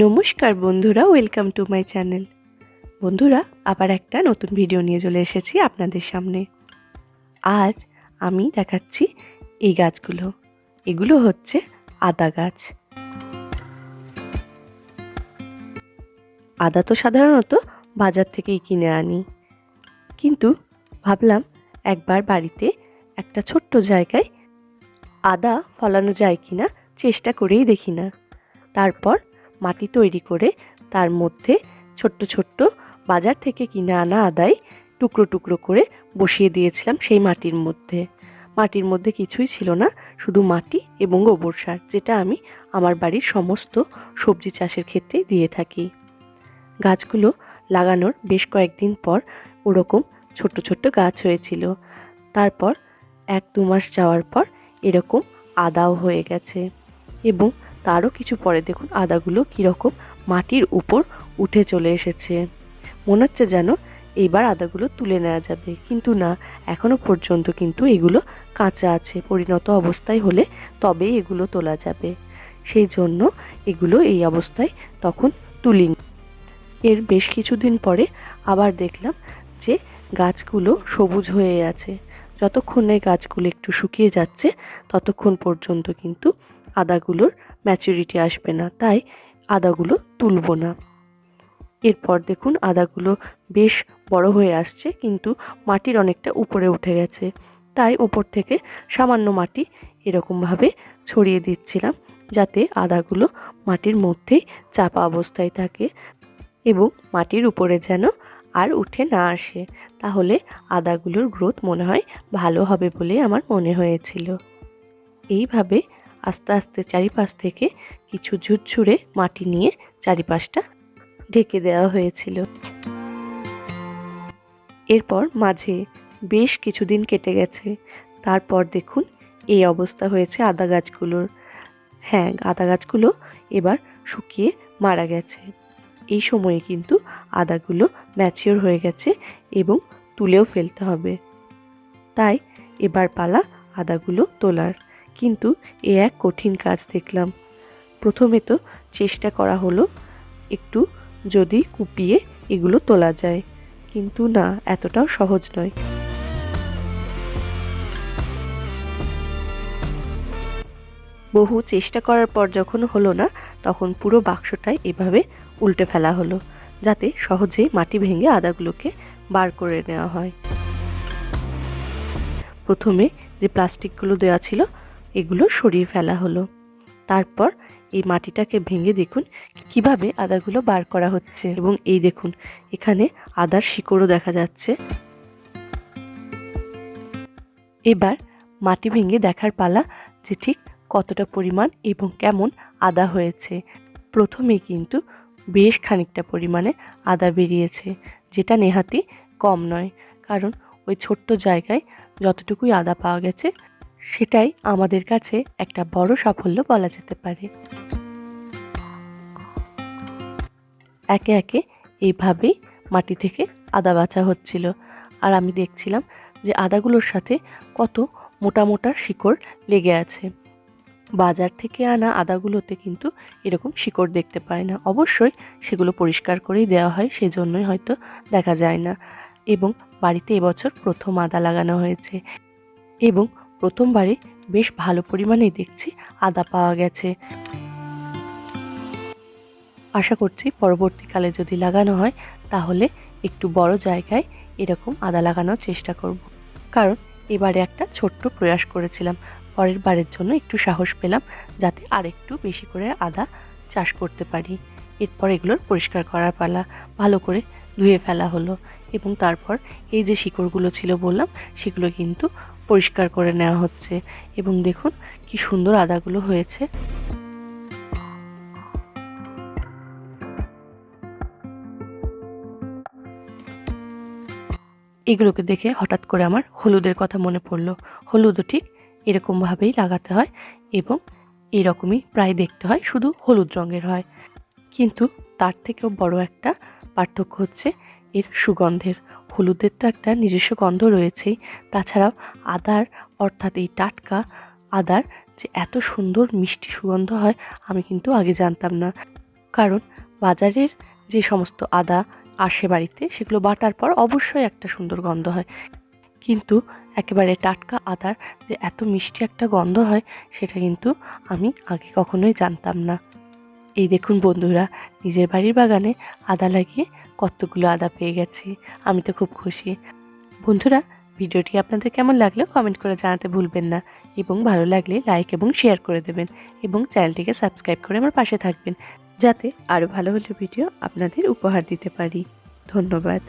নমস্কার বন্ধুরা, welcome to my channel. বন্ধুরা, আবার একটা নতুন ভিডিও নিয়ে চলে এসেছি আপনাদের সামনে। আজ আমি দেখাচ্ছি এই গাছগুলো। এগুলো হচ্ছে আদা গাছ। আদা তো সাধারণত বাজার থেকেই কিনে আনি। কিন্তু ভাবলাম একবার বাড়িতে একটা ছোট্ট জায়গায় আদা ফলানো যায় কিনা চেষ্টা করেই দেখি না। তারপর মাটি তৈরি করে তার মধ্যে ছোট্ট ছোট্ট বাজার থেকে কিনে আনা আদায় টুকরো টুকরো করে বসিয়ে দিয়েছিলাম সেই মাটির মধ্যে। মাটির মধ্যে কিছুই ছিল না, শুধু মাটি এবং গোবর সার, যেটা আমি আমার বাড়ির সমস্ত সবজি চাষের ক্ষেত্রে দিয়ে থাকি। গাছগুলো লাগানোর বেশ কয়েকদিন পর ওরকম ছোট্ট ছোট্ট গাছ হয়েছিল। তারপর এক দু মাস যাওয়ার পর এরকম আদাও হয়ে গেছে এবং তারও কিছু পরে দেখুন আদাগুলো কীরকম মাটির উপর উঠে চলে এসেছে। মনে হচ্ছে যেন এইবার আদাগুলো তুলে নেওয়া যাবে। কিন্তু না এখনও পর্যন্ত কিন্তু এগুলো কাঁচা আছে। পরিণত অবস্থায় হলে তবেই এগুলো তোলা যাবে। সেই জন্য এগুলো এই অবস্থায় তখন তুলি এর বেশ কিছুদিন পরে আবার দেখলাম যে গাছগুলো সবুজ হয়ে আছে। যতক্ষণে গাছগুলো একটু শুকিয়ে যাচ্ছে, ততক্ষণ পর্যন্ত কিন্তু আদাগুলোর ম্যাচুরিটি আসবে না, তাই আদাগুলো তুলব না। এরপর দেখুন আদাগুলো বেশ বড় হয়ে আসছে, কিন্তু মাটির অনেকটা উপরে উঠে গেছে। তাই ওপর থেকে সামান্য মাটি এরকমভাবে ছড়িয়ে দিচ্ছিলাম, যাতে আদাগুলো মাটির মধ্যেই চাপা অবস্থায় থাকে এবং মাটির উপরে যেন আর উঠে না আসে। তাহলে আদাগুলোর গ্রোথ মনে হয় ভালো হবে বলে আমার মনে হয়েছিল। এইভাবে আস্তে আস্তে চারিপাশ থেকে কিছু ঝুরঝুরে মাটি নিয়ে চারিপাশটা ঢেকে দেওয়া হয়েছিল। এরপর মাঝে বেশ কিছুদিন কেটে গেছে। তারপর দেখুন, এই অবস্থা হয়েছে আদা গাছগুলোর। হ্যাঁ আদা গাছগুলো এবার শুকিয়ে মারা গেছে। এই সময়ে কিন্তু আদাগুলো ম্যাচিওর হয়ে গেছে এবং তুলেও ফেলতে হবে। তাই এবার পালা আদাগুলো তোলার। কিন্তু এ এক কঠিন কাজ দেখলাম। প্রথমে তো চেষ্টা করা হলো একটু যদি কুপিয়ে এগুলো তোলা যায়, কিন্তু না, এতটাও সহজ নয়। বহু চেষ্টা করার পর যখন হলো না, তখন পুরো বাক্সটাই এভাবে উল্টে ফেলা হলো, যাতে সহজেই মাটি ভেঙে আদাগুলোকে বার করে নেওয়া হয়। প্রথমে যে প্লাস্টিকগুলো দেওয়া ছিল এগুলো সরিয়ে ফেলা হলো। তারপর এই মাটিটাকে ভেঙে দেখুন কীভাবে আদাগুলো বার করা হচ্ছে। এবং এই দেখুন, এখানে আদার শিকড়ও দেখা যাচ্ছে। এবার মাটি ভেঙে দেখার পালা যে ঠিক কতটা পরিমাণ এবং কেমন আদা হয়েছে। প্রথমে কিন্তু বেশ খানিকটা পরিমাণে আদা বেরিয়েছে, যেটা নেহাতি কম নয়। কারণ ওই ছোট্ট জায়গায় যতটুকুই আদা পাওয়া গেছে সেটাই আমাদের কাছে একটা বড় সাফল্য বলা যেতে পারে। একে একে এইভাবেই মাটি থেকে আদা বাছা হচ্ছিল। আর আমি দেখছিলাম যে আদাগুলোর সাথে কত মোটা মোটা শিকড় লেগে আছে। বাজার থেকে আনা আদাগুলোতে কিন্তু এরকম শিকড় দেখতে পায় না। অবশ্যই সেগুলো পরিষ্কার করেই দেওয়া হয়, সেজন্যই হয়তো দেখা যায় না। এবং বাড়িতে এবছর প্রথম আদা লাগানো হয়েছে। এবং প্রথমবারে বেশ ভালো পরিমাণেই দেখছি আদা পাওয়া গেছে। আশা করছি পরবর্তীকালে যদি লাগানো হয়, তাহলে একটু বড় জায়গায় এরকম আদা লাগানোর চেষ্টা করব। কারণ এবারে একটা ছোট্ট প্রয়াস করেছিলাম। পরের বারের জন্য একটু সাহস পেলাম যাতে আরেকটু বেশি করে আদা চাষ করতে পারি। এরপর এগুলোর পরিষ্কার করার পালা ভালো করে ধুয়ে ফেলা হলো এবং তারপর এই যে শিকড়গুলো ছিল বললাম, সেগুলো কিন্তু পরিষ্কার করে নেওয়া হচ্ছে এবং দেখুন কি সুন্দর আদাগুলো হয়েছে। এগুলোকে দেখে হঠাৎ করে আমার হলুদের কথা মনে পড়ল। হলুদও ঠিক এরকমভাবেই লাগাতে হয় এবং এরকমই প্রায় দেখতে হয়, শুধু হলুদ রঙের হয়। কিন্তু তার থেকেও বড় একটা পার্থক্য হচ্ছে এর সুগন্ধের। হলুদের তো একটা নিজস্ব গন্ধ রয়েছেই। তাছাড়াও আদার, অর্থাৎ এই টাটকা আদার যে এত সুন্দর মিষ্টি সুগন্ধ হয়, আমি কিন্তু আগে জানতাম না। কারণ বাজারের যে সমস্ত আদা আসে বাড়িতে, সেগুলো বাটার পর অবশ্যই একটা সুন্দর গন্ধ হয়। কিন্তু একেবারে টাটকা আদার যে এত মিষ্টি একটা গন্ধ হয়, সেটা কিন্তু আমি আগে কখনোই জানতাম না। এই দেখুন বন্ধুরা, নিজের বাড়ির বাগানে আদা লাগিয়ে কতগুলো আদা পেয়ে গেছি, আমি তো খুব খুশি। বন্ধুরা, ভিডিওটি আপনাদের কেমন লাগল কমেন্ট করে জানাতে ভুলবেন না এবং ভালো লাগলে লাইক এবং শেয়ার করে দেবেন এবং চ্যানেলটিকে সাবস্ক্রাইব করে আমার পাশে থাকবেন যাতে আরও ভালো ভালো ভিডিও আপনাদের উপহার দিতে পারি। ধন্যবাদ।